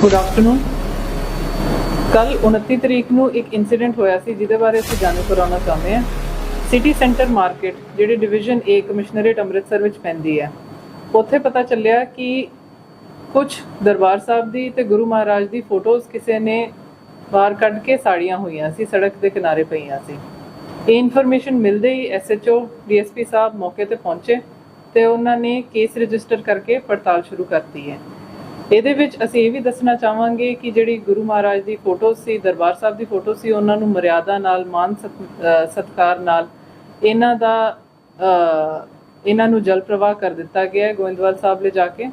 Good afternoon ਕੱਲ 29 ਤਰੀਕ ਨੂੰ ਇੱਕ ਇਨਸੀਡੈਂਟ ਹੋਇਆ ਸੀ, ਜਿਹਦੇ ਬਾਰੇ ਅਸੀਂ ਜਾਣੂ ਕਰਾਉਣਾ ਚਾਹੁੰਦੇ ਹਾਂ। ਸਿਟੀ ਸੈਂਟਰ ਮਾਰਕੀਟ ਜਿਹੜੀ ਡਿਵੀਜ਼ਨ A ਕਮਿਸ਼ਨਰੇਟ ਅੰਮ੍ਰਿਤਸਰ ਵਿੱਚ ਪੈਂਦੀ ਹੈ। ਉੱਥੇ ਪਤਾ ਚੱਲਿਆ ਕਿ ਕੁਝ ਦਰਬਾਰ ਸਾਹਿਬ ਦੀ ਤੇ ਗੁਰੂ ਮਹਾਰਾਜ ਦੀ ਫੋਟੋਜ਼ ਕਿਸੇ ਨੇ ਬਾਹਰ ਕੱਢ ਕੇ ਸਾੜੀਆਂ ਹੋਈਆਂ ਸੀ, ਸੜਕ ਦੇ ਕਿਨਾਰੇ ਪਈਆਂ ਸੀ। ਇਹ ਇਨਫੋਰਮੇਸ਼ਨ ਮਿਲਦੇ ਹੀ ਐਸਐਚਓ ਡੀਐਸਪੀ ਸਾਹਿਬ ਮੌਕੇ ਤੇ ਪਹੁੰਚੇ ਤੇ ਉਹਨਾਂ ਨੇ ਕੇਸ ਰਜਿਸਟਰ ਕਰਕੇ ਪੜਤਾਲ ਸ਼ੁਰੂ ਕਰਤੀ ਹੈ। ਇਹਦੇ ਵਿੱਚ ਅਸੀਂ ਇਹ ਵੀ ਦੱਸਣਾ ਚਾਹਾਂਗੇ ਕਿ ਜਿਹੜੀ ਗੁਰੂ ਮਹਾਰਾਜ ਦੀ ਫੋਟੋ ਸੀ, ਦਰਬਾਰ ਸਾਹਿਬ ਦੀ ਫੋਟੋ ਸੀ, ਉਹਨਾਂ ਨੂੰ ਮਰਿਆਦਾ ਨਾਲ, ਮਾਨ ਸਤ- ਨਾਲ ਇਹਨਾਂ ਦਾ ਇਹਨਾਂ ਨੂੰ ਜਲ ਪ੍ਰਵਾਹ ਕਰ ਦਿੱਤਾ ਗਿਆ ਗੋਇੰਦਵਾਲ ਸਾਹਿਬ ਲੈ ਜਾ ਕੇ।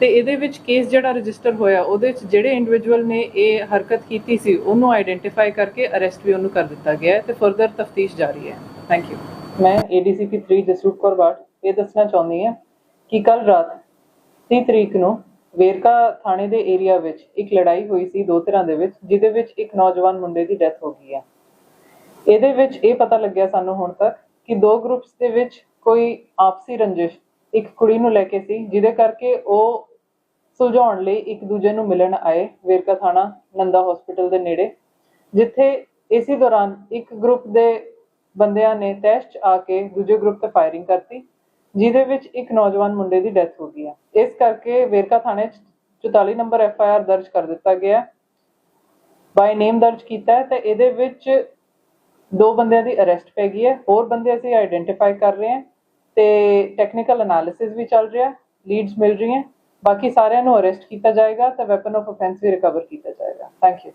ਤੇ ਇਹਦੇ ਵਿੱਚ ਕੇਸ ਜਿਹੜਾ ਰਜਿਸਟਰ ਹੋਇਆ, ਉਹਦੇ ਵਿੱਚ ਜਿਹੜੇ ਇੰਡੀਵਿਜੂਅਲ ਨੇ ਇਹ ਹਰਕਤ ਕੀਤੀ ਸੀ, ਉਹਨੂੰ ਆਈਡੈਂਟੀਫਾਈ ਕਰਕੇ ਅਰੈਸਟ ਵੀ ਉਹਨੂੰ ਕਰ ਦਿੱਤਾ ਗਿਆ ਤੇ ਫਰਦਰ ਤਫਤੀਸ਼ ਜਾਰੀ ਹੈ। ਥੈਂਕ ਯੂ ਮੈਂ ਏਡੀਸੀਪੀ 3 ਜਸਰੂਪ ਕੌਰ ਬਾਟ ਇਹ ਦੱਸਣਾ ਚਾਹੁੰਦੀ ਹਾਂ ਕਿ ਕੱਲ ਰਾਤ 30 ਤਰੀਕ ਨੂੰ ਵੇਰਕਾ ਥਾਣੇ ਦੇ ਏਰੀਆ ਵਿੱਚ ਇੱਕ ਲੜਾਈ ਹੋਈ ਸੀ ਦੋ ਧਿਰਾਂ ਦੇ ਵਿੱਚ, ਜਿਹਦੇ ਵਿੱਚ ਇੱਕ ਨੌਜਵਾਨ ਮੁੰਡੇ ਦੀ ਡੈਥ ਹੋ ਗਈ ਹੈ। ਇਹਦੇ ਵਿੱਚ ਇਹ ਪਤਾ ਲੱਗਿਆ ਸਾਨੂੰ ਹੁਣ ਤੱਕ ਕਿ ਦੋ ਗਰੁੱਪਸ ਦੇ ਵਿੱਚ ਕੋਈ ਆਪਸੀ ਰੰਜਿਸ਼ ਇੱਕ ਕੁੜੀ ਨੂੰ ਲੈ ਕੇ ਸੀ, ਜਿਹਦੇ ਕਰਕੇ ਉਹ ਸੁਲਝਾਉਣ ਲਈ ਇੱਕ ਦੂਜੇ ਨੂੰ ਮਿਲਣ ਆਏ ਵੇਰਕਾ ਥਾਣਾ ਨੰਦਾ ਹਸਪੀਟਲ ਦੇ ਨੇੜੇ, ਜਿੱਥੇ ਇਸੇ ਦੌਰਾਨ ਇੱਕ ਗਰੁੱਪ ਦੇ ਬੰਦਿਆਂ ਨੇ ਤੈਸ਼ ਆ ਕੇ ਦੂਜੇ ਗਰੁੱਪ ਤੇ ਫਾਇਰਿੰਗ ਕਰਤੀ। ਜਿਹਦੇ ਵਿੱਚ ਇੱਕ ਨੌਜਵਾਨ ਮੁੰਡੇ ਦੀ ਡੈਥ ਹੋ ਗਈ ਹੈ ਇਸ ਕਰਕੇ ਵੇਰਕਾ ਥਾਣੇ 'ਚ 44 ਨੰਬਰ ਐਫ ਆਈ ਆਰ ਦਰਜ ਕਰ ਦਿੱਤਾ ਗਿਆ। ਹੈ ਬਾਈ ਨੇਮ ਦਰਜ ਕੀਤਾ ਹੈ, ਤੇ ਇਹਦੇ ਵਿੱਚ ਦੋ ਬੰਦਿਆਂ ਦੀ ਅਰੈਸਟ ਪੈ ਗਈ ਹੈ। ਹੋਰ ਬੰਦੇ ਅਸੀਂ ਆਈਡੈਂਟੀਫਾਈ ਕਰ ਰਹੇ ਹਾਂ ਤੇ ਟੈਕਨੀਕਲ ਐਨਾਲਿਸਿਸ ਵੀ ਚੱਲ ਰਿਹਾ ਹੈ ਲੀਡਸ ਮਿਲ ਰਹੀਆਂ। ਬਾਕੀ ਸਾਰਿਆਂ ਨੂੰ ਅਰੈਸਟ ਕੀਤਾ ਜਾਏਗਾ ਤੇ ਵੈਪਨ ਆਫ ਆਫੈਂਸ ਵੀ ਰਿਕਵਰ ਕੀਤਾ ਜਾਏਗਾ। Thank you